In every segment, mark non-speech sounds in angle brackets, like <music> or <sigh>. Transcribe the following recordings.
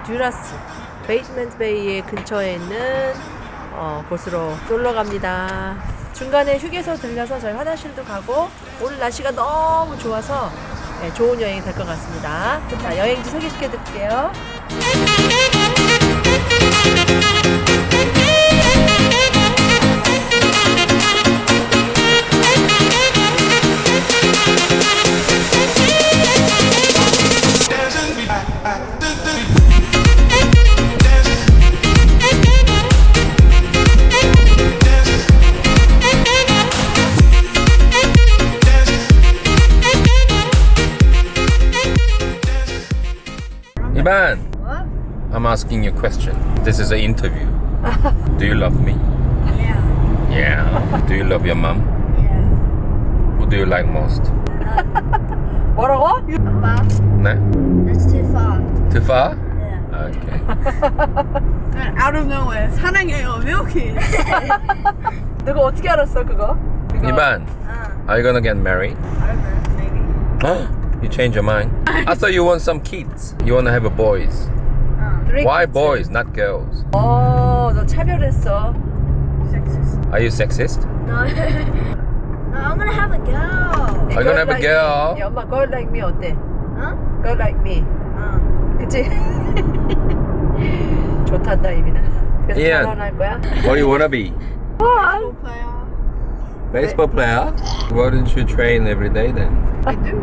어, 듀라스 베이트먼트 베이의 근처에 있는 어, 곳으로 놀러 갑니다. 중간에 휴게소 들려서 저희 화장실도 가고 오늘 날씨가 너무 좋아서 네, 좋은 여행이 될 것 같습니다. 자, 여행지 소개시켜 드릴게요. I'm asking you a question. This is an interview. <laughs> Do you love me? Yeah. Yeah. Do you love your mom? Yeah. Who do you like most? 뭐라고? Papa, 네? that's too far. Too far? Yeah. Okay. <laughs> out of nowhere 사랑해요 milky <laughs> 누가 어떻게 알았어 그거? 그거. Ivan, Uh, are you gonna get married? I don't know, maybe. <gasps> you change your mind? I thought you want some kids. You wanna have a boys. Uh, Three Why kids. boys, not girls? 어, 너 차별했어. Are you sexist? no. no, <laughs> I'm gonna have a girl. Are you gonna have a girl? 야, 엄마 girl like me 어때? Huh? girl like me. Uh, 그치? <laughs> 좋단다 이미는. 그래서 이안. 결혼할 거야? What do you wanna be? <laughs> 와, player Baseball player? Why don't you train every day then? I do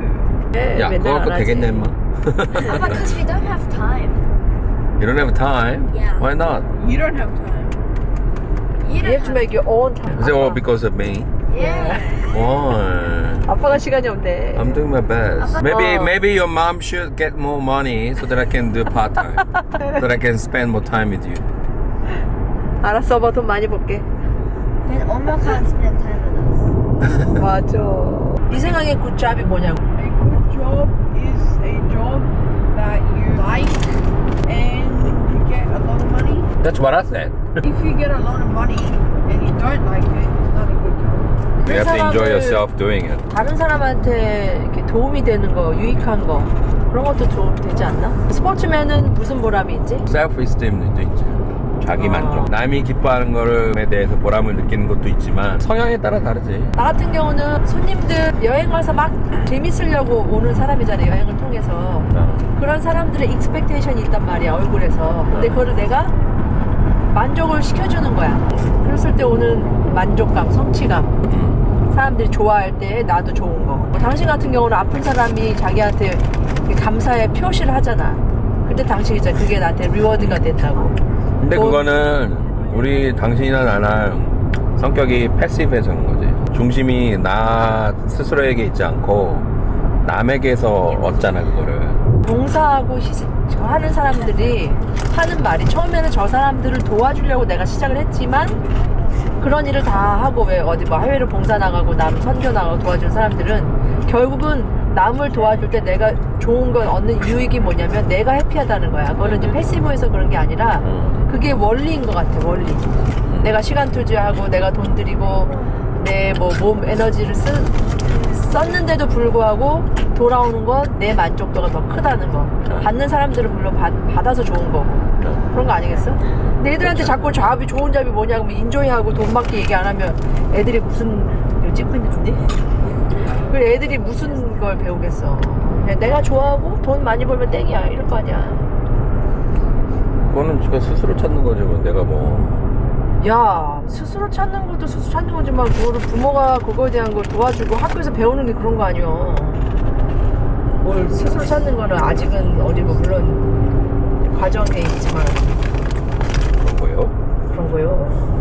네, 야, 맨날 그거 안 갖고 하지. 되겠네, 임마. because we don't have time. you don't have time? Yeah. Why not? you don't have time You You don't have to make your own time. Is it all because of me? Yeah. Why? 아빠가 시간이 없네. I'm doing my best. Maybe Oh. maybe your mom should get more money so that I can do part time, so <laughs> that I can spend more time with you. 알았어, 아빠 돈 많이 벌게. Then Oma can't spend time with us. <laughs> 맞아. 네 생각에 굿잡이 뭐냐고. a good job is a job that That's what I said. if you get a lot of money and you don't like it it's not a good job You have to enjoy yourself doing it. 다른 사람한테 이렇게 도움이 되는 거, 유익한 거 그런 것도 좀 되지 않나? 스포츠맨은 무슨 보람이 있지? Self-esteem도 있지. 자기 아. 만족. 남이 기뻐하는 거에 대해서 보람을 느끼는 것도 있지만 성향에 따라 다르지. 나 같은 경우는 손님들 여행 와서 막 재밌으려고 오는 사람이잖아요 여행을 통해서 어. 그런 사람들의 익스펙테이션이 있단 말이야 얼굴에서 근데 그거를 내가 만족을 시켜주는 거야 그랬을 때 오는 만족감 성취감 음. 사람들이 좋아할 때 나도 좋은 거뭐 당신 같은 경우는 아픈 사람이 자기한테 감사의 표시를 하잖아 근데 당신이 이제 그게 나한테 리워드가 된다고 근데 뭐- 그거는 우리 당신이나 나나 성격이 패시브해서 그런 거지. 중심이 나 스스로에게 있지 않고 남에게서 얻잖아 그거를. 봉사하고 시- 저 하는 사람들이 하는 말이 처음에는 저 사람들을 도와주려고 내가 시작을 했지만 그런 일을 다 하고 왜 어디 뭐 해외로 봉사 나가고 남 선교 나가고 도와주는 사람들은 결국은 남을 도와줄 때 내가 좋은 걸 얻는 유익이 뭐냐면 내가 해피하다는 거야. 그거는 이제 패시브해서 그런 게 아니라 음. 그게 원리인 것 같아 원리. 내가 시간 투자하고 내가 돈 들이고 내 뭐 몸 에너지를 쓰, 썼는데도 불구하고 돌아오는 건 내 만족도가 더 크다는 거. 받는 사람들은 물론 받, 받아서 좋은 거고. 그런 거 아니겠어? 근데 애들한테 자꾸 잡이 좋은 잡이 뭐냐고 뭐 인조이하고 돈 받기 얘기 안 하면 애들이 무슨 이거 찍고 있는 건데? 그 애들이 무슨 걸 배우겠어? 내가 좋아하고 돈 많이 벌면 땡이야 이럴 거 아니야. 그거는 지가 스스로 찾는 거지 뭐 내가 뭐. 야 스스로 찾는 것도 스스로 찾는 거지만 그거를 부모가 그거에 대한 걸 도와주고 학교에서 배우는 게 그런 거 아니야 뭘 스스로 찾는 거는 아직은 어리고 물론 과정에 있지만 그런 거요? 그런 거요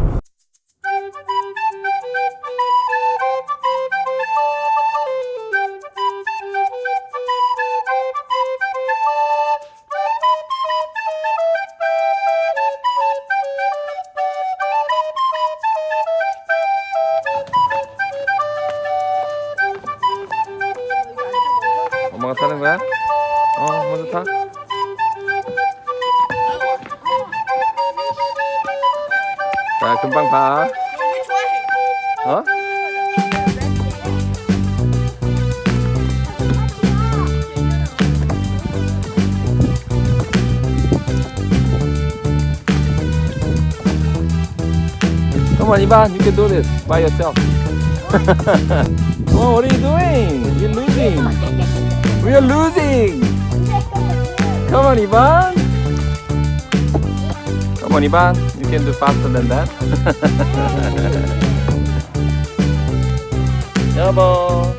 자, 금방 봐. 어? 그만 이봐, you can do this by yourself. well, what are you doing? We're losing. We're losing. Come on, Ivan. Come on, Ivan. You can do faster than that. <laughs> 여보.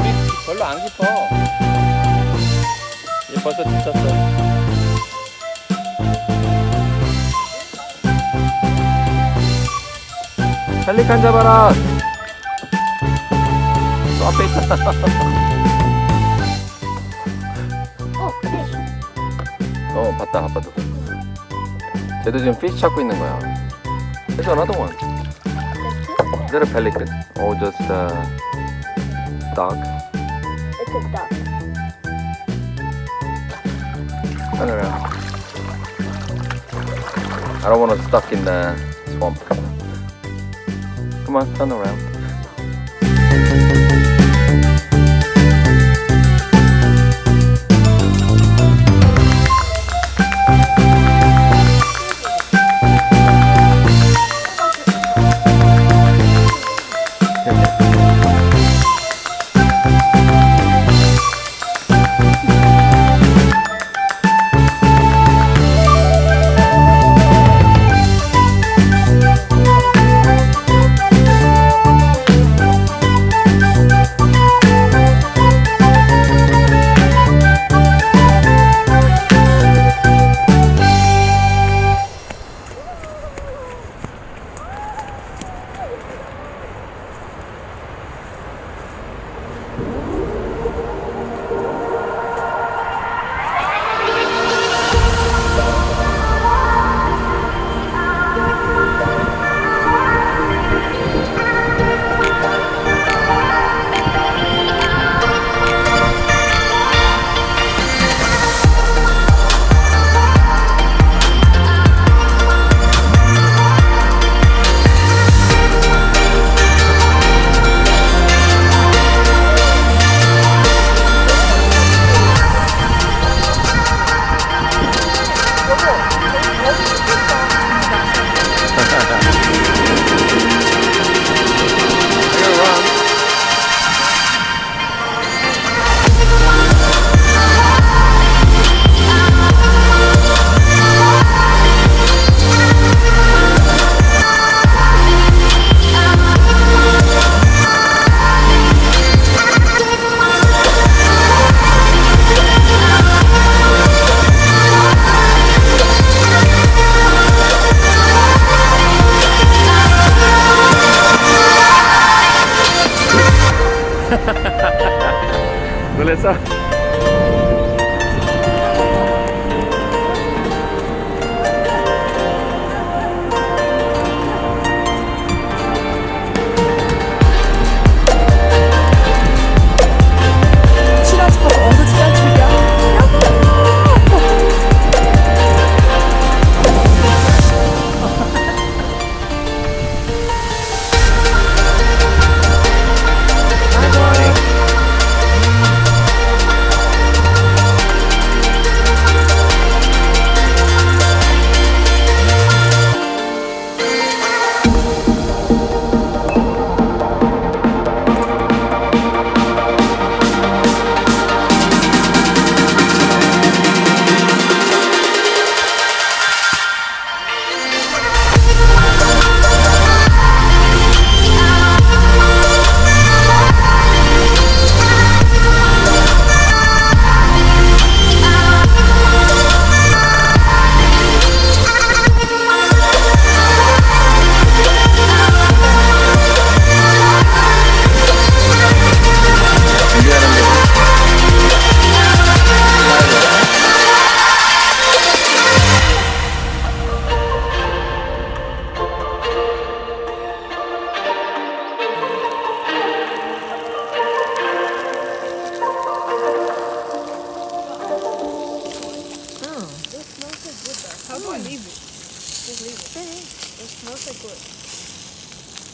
우리 별로 안 깊어. 얘 벌써 지쳤어. 펠리칸 잡아라. 또 앞에. Oh, <laughs> 어, 봤다, 아빠도. 쟤도 지금 피쉬 찾고 있는 거야. There's another one. Is that a pelican? Or just a dog? It's a duck. Turn around. I don't want to stuck in the swamp. Come on, turn around.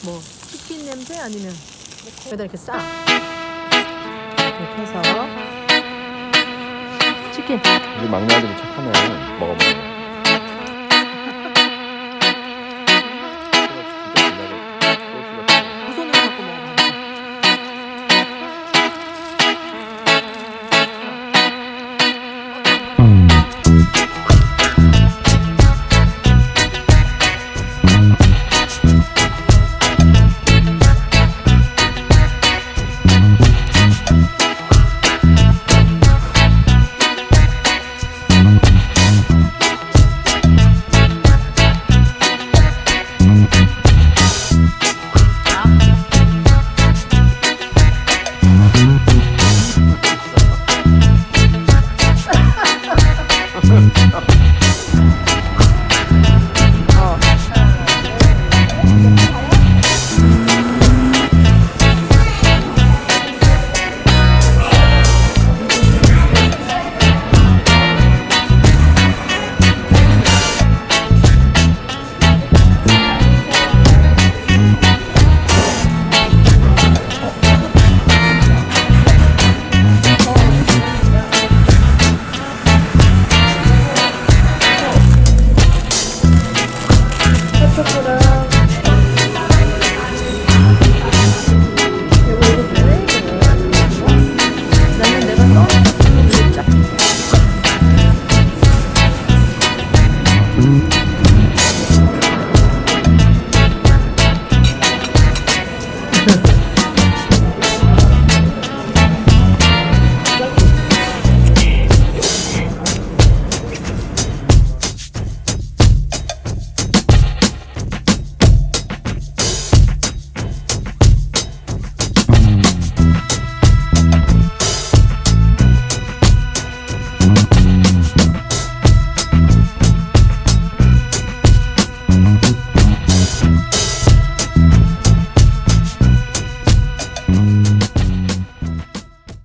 뭐 치킨 냄새 아니면 여기다 이렇게 싸. 이렇게 해서 치킨. 우리 막내 아들이 착하네 먹어보는 거